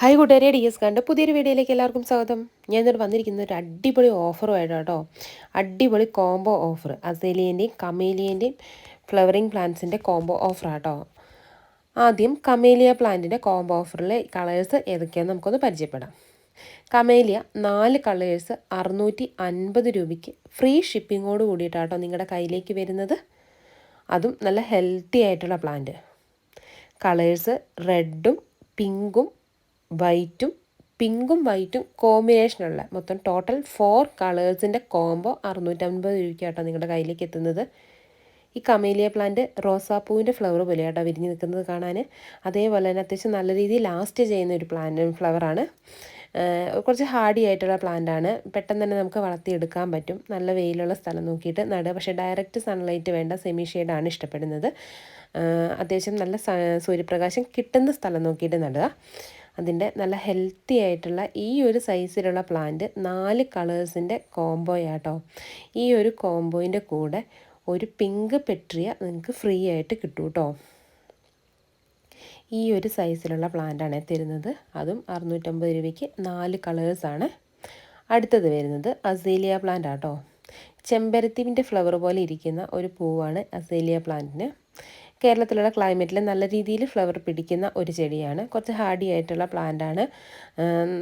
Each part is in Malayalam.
ഹായ് കൂട്ടുകാരെ. ഡി എസ് കണ്ട് പുതിയൊരു വീഡിയോയിലേക്ക് എല്ലാവർക്കും സ്വാഗതം. ഞാൻ ഇന്നോട് വന്നിരിക്കുന്നത് ഒരു അടിപൊളി ഓഫറുമായിട്ട് കേട്ടോ. അടിപൊളി കോംബോ ഓഫർ അസേലിയന്റെയും കമേലിയന്റെയും ഫ്ലവറിങ് പ്ലാന്റ്സിന്റെ കോംബോ ഓഫറാട്ടോ ആദ്യം കമേലിയ പ്ലാന്റിന്റെ കോംബോ ഓഫറിലെ കളേഴ്സ് ഏതൊക്കെയാണെന്ന് നമുക്കൊന്ന് പരിചയപ്പെടാം. കമേലിയ നാല് കളേഴ്സ് അറുന്നൂറ്റി അൻപത് രൂപയ്ക്ക് ഫ്രീ ഷിപ്പിങ്ങോട് കൂടിയിട്ടാട്ടോ നിങ്ങളുടെ കയ്യിലേക്ക് വരുന്നത്. അതും നല്ല ഹെൽത്തി ആയിട്ടുള്ള പ്ലാന്റ് കളേഴ്സ് റെഡും പിങ്കും വൈറ്റും പിങ്കും വൈറ്റും കോമ്പിനേഷനുള്ള മൊത്തം ടോട്ടൽ ഫോർ കളേഴ്സിന്റെ കോംബോ അറുന്നൂറ്റമ്പത് രൂപയ്ക്കാട്ടോ നിങ്ങളുടെ കയ്യിലേക്ക് എത്തുന്നത്. ഈ കമേലിയ പ്ലാന്റ് റോസാപ്പൂവിന്റെ ഫ്ലവർ പോലെയാട്ടോ വിരിഞ്ഞ് നിൽക്കുന്നത് കാണാൻ. അതേപോലെ തന്നെ അത്യാവശ്യം നല്ല രീതിയിൽ ലാസ്റ്റ് ചെയ്യുന്ന ഒരു പ്ലാന്റ് ഫ്ലവറാണ് കുറച്ച് ഹാർഡി ആയിട്ടുള്ള പ്ലാന്റാണ് പെട്ടെന്ന് തന്നെ നമുക്ക് വളർത്തിയെടുക്കാൻ പറ്റും. നല്ല വെയിലുള്ള സ്ഥലം നോക്കിയിട്ട് നടുക. പക്ഷേ ഡയറക്റ്റ് സൺലൈറ്റ് വേണ്ട സെമി ഷെയ്ഡാണ് ഇഷ്ടപ്പെടുന്നത്. അത്യാവശ്യം നല്ല സൂര്യപ്രകാശം കിട്ടുന്ന സ്ഥലം നോക്കിയിട്ട് നടുക. അതിന്റെ നല്ല ഹെൽത്തി ആയിട്ടുള്ള ഈ ഒരു സൈസിലുള്ള പ്ലാന്റ് നാല് കളേഴ്സിന്റെ കോംബോയാട്ടോ ഈ ഒരു കോംബോയിന്റെ കൂടെ ഒരു പിങ്ക് പെട്രിയ നിങ്ങൾക്ക് ഫ്രീ ആയിട്ട് കിട്ടും കേട്ടോ ഈ ഒരു സൈസിലുള്ള പ്ലാന്റാണ് തരുന്നത്. അതും അറുന്നൂറ്റമ്പത് രൂപയ്ക്ക് നാല് കളേഴ്സാണ് അടുത്തത് വരുന്നത് അസീലിയ പ്ലാന്റ് ആട്ടോ ചെമ്പരത്തിന്റെ ഫ്ലവർ പോലെ ഇരിക്കുന്ന ഒരു പൂവാണ് അസേലിയ പ്ലാന്റിന് കേരളത്തിലുള്ള ക്ലൈമറ്റിൽ നല്ല രീതിയിൽ ഫ്ലവർ പിടിക്കുന്ന ഒരു ചെടിയാണ്. കുറച്ച് ഹാർഡി ആയിട്ടുള്ള പ്ലാന്റാണ്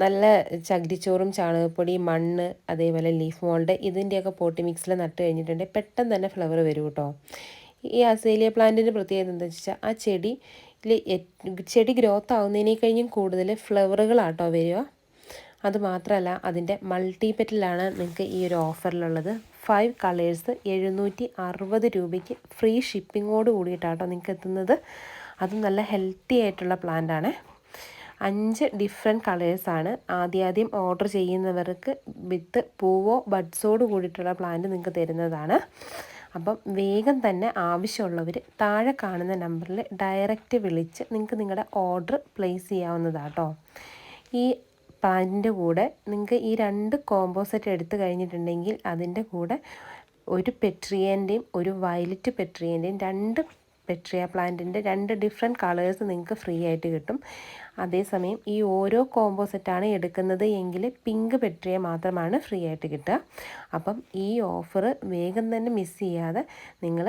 നല്ല ചകിരിച്ചോറും ചാണകപ്പൊടി മണ്ണ് അതേപോലെ ലീഫ് മോൾഡ് ഇതിന്റെയൊക്കെ പോട്ടി മിക്സിൽ നട്ട് കഴിഞ്ഞിട്ടുണ്ടെങ്കിൽ പെട്ടെന്ന് തന്നെ ഫ്ലവർ വരും കേട്ടോ. ഈ അസേലിയ പ്ലാന്റിന്റെ പ്രത്യേകത എന്താ വെച്ചാൽ ആ ചെടി ചെടി ഗ്രോത്ത് ആവുന്നതിനെ കഴിഞ്ഞും കൂടുതൽ ഫ്ലവറുകളാട്ടോ വരിക. അതുമാത്രമല്ല അതിന്റെ മൾട്ടി പെറ്റിലാണ് നിങ്ങൾക്ക് ഈ ഒരു ഓഫറിലുള്ളത് ഫൈവ് കളേഴ്സ് എഴുന്നൂറ്റി അറുപത് രൂപയ്ക്ക് ഫ്രീ ഷിപ്പിങ്ങോട് കൂടിയിട്ടാട്ടോ നിങ്ങൾക്ക് എത്തുന്നത് അത് നല്ല ഹെൽത്തി ആയിട്ടുള്ള പ്ലാന്റാണ്. അഞ്ച് ഡിഫറെന്റ് കളേഴ്സാണ്. ആദ്യാദ്യം ഓർഡർ ചെയ്യുന്നവർക്ക് വിത്ത് പൂവോ ബഡ്സോട് കൂടിയിട്ടുള്ള പ്ലാന്റ് നിങ്ങൾക്ക് തരുന്നതാണ്. അപ്പം വേഗം തന്നെ ആവശ്യമുള്ളവർ താഴെ കാണുന്ന നമ്പറിൽ ഡയറക്റ്റ് വിളിച്ച് നിങ്ങൾക്ക് നിങ്ങളുടെ ഓർഡർ പ്ലേസ് ചെയ്യാവുന്നതാട്ടോ. ഈ പാന്റിന്റെ കൂടെ നിങ്ങൾക്ക് ഈ രണ്ട് കോംബോ സെറ്റ് എടുത്തു കഴിഞ്ഞിട്ടുണ്ടെങ്കിൽ അതിന്റെ കൂടെ ഒരു പെട്രിയന്റെയും ഒരു വയലറ്റ് പെട്രിയന്റെയും രണ്ട് പെട്രിയ പ്ലാന്റിന്റെ രണ്ട് ഡിഫറെന്റ് കളേഴ്സ് നിങ്ങൾക്ക് ഫ്രീ ആയിട്ട് കിട്ടും. അതേസമയം ഈ ഓരോ കോംബോ സെറ്റാണ് എടുക്കുന്നത് എങ്കിൽ പിങ്ക് പെട്രിയ മാത്രമാണ് ഫ്രീ ആയിട്ട് കിട്ടുക. അപ്പം ഈ ഓഫർ വേഗം തന്നെ മിസ് ചെയ്യാതെ നിങ്ങൾ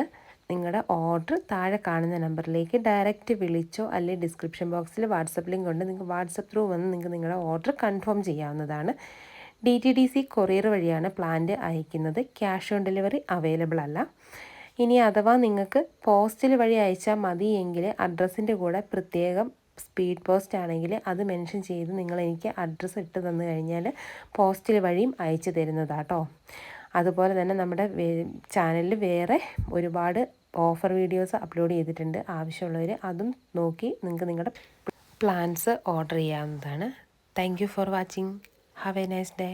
നിങ്ങളുടെ ഓർഡർ താഴെ കാണുന്ന നമ്പറിലേക്ക് ഡയറക്റ്റ് വിളിച്ചോ അല്ലെങ്കിൽ ഡിസ്ക്രിപ്ഷൻ ബോക്സിൽ വാട്സപ്പ് ലിങ്ക് ഉണ്ട്. നിങ്ങൾക്ക് വാട്സപ്പ് ത്രൂ വന്ന് നിങ്ങൾക്ക് നിങ്ങളുടെ ഓർഡർ കൺഫേം ചെയ്യാവുന്നതാണ്. D T D C courier വഴിയാണ് പ്ലാന്റ് അയക്കുന്നത്. ക്യാഷ് ഓൺ ഡെലിവറി അവൈലബിൾ അല്ല. ഇനി അഥവാ നിങ്ങൾക്ക് പോസ്റ്റിൽ വഴി അയച്ചാൽ എങ്കിൽ അഡ്രസ്സിന്റെ കൂടെ പ്രത്യേകം സ്പീഡ് പോസ്റ്റ് ആണെങ്കിൽ അത് മെൻഷൻ ചെയ്ത് നിങ്ങൾ എനിക്ക് അഡ്രസ്സ് ഇട്ട് തന്നു കഴിഞ്ഞാൽ പോസ്റ്റിൽ വഴിയും അയച്ചു തരുന്നതാട്ടോ. അതുപോലെ തന്നെ നമ്മുടെ ചാനലിൽ വേറെ ഒരുപാട് ഓഫർ വീഡിയോസ് അപ്ലോഡ് ചെയ്തിട്ടുണ്ട്. ആവശ്യമുള്ളവർ അതും നോക്കി നിങ്ങൾക്ക് നിങ്ങളുടെ പ്ലാൻസ് ഓർഡർ ചെയ്യാവുന്നതാണ്. Thank for watching have a nice day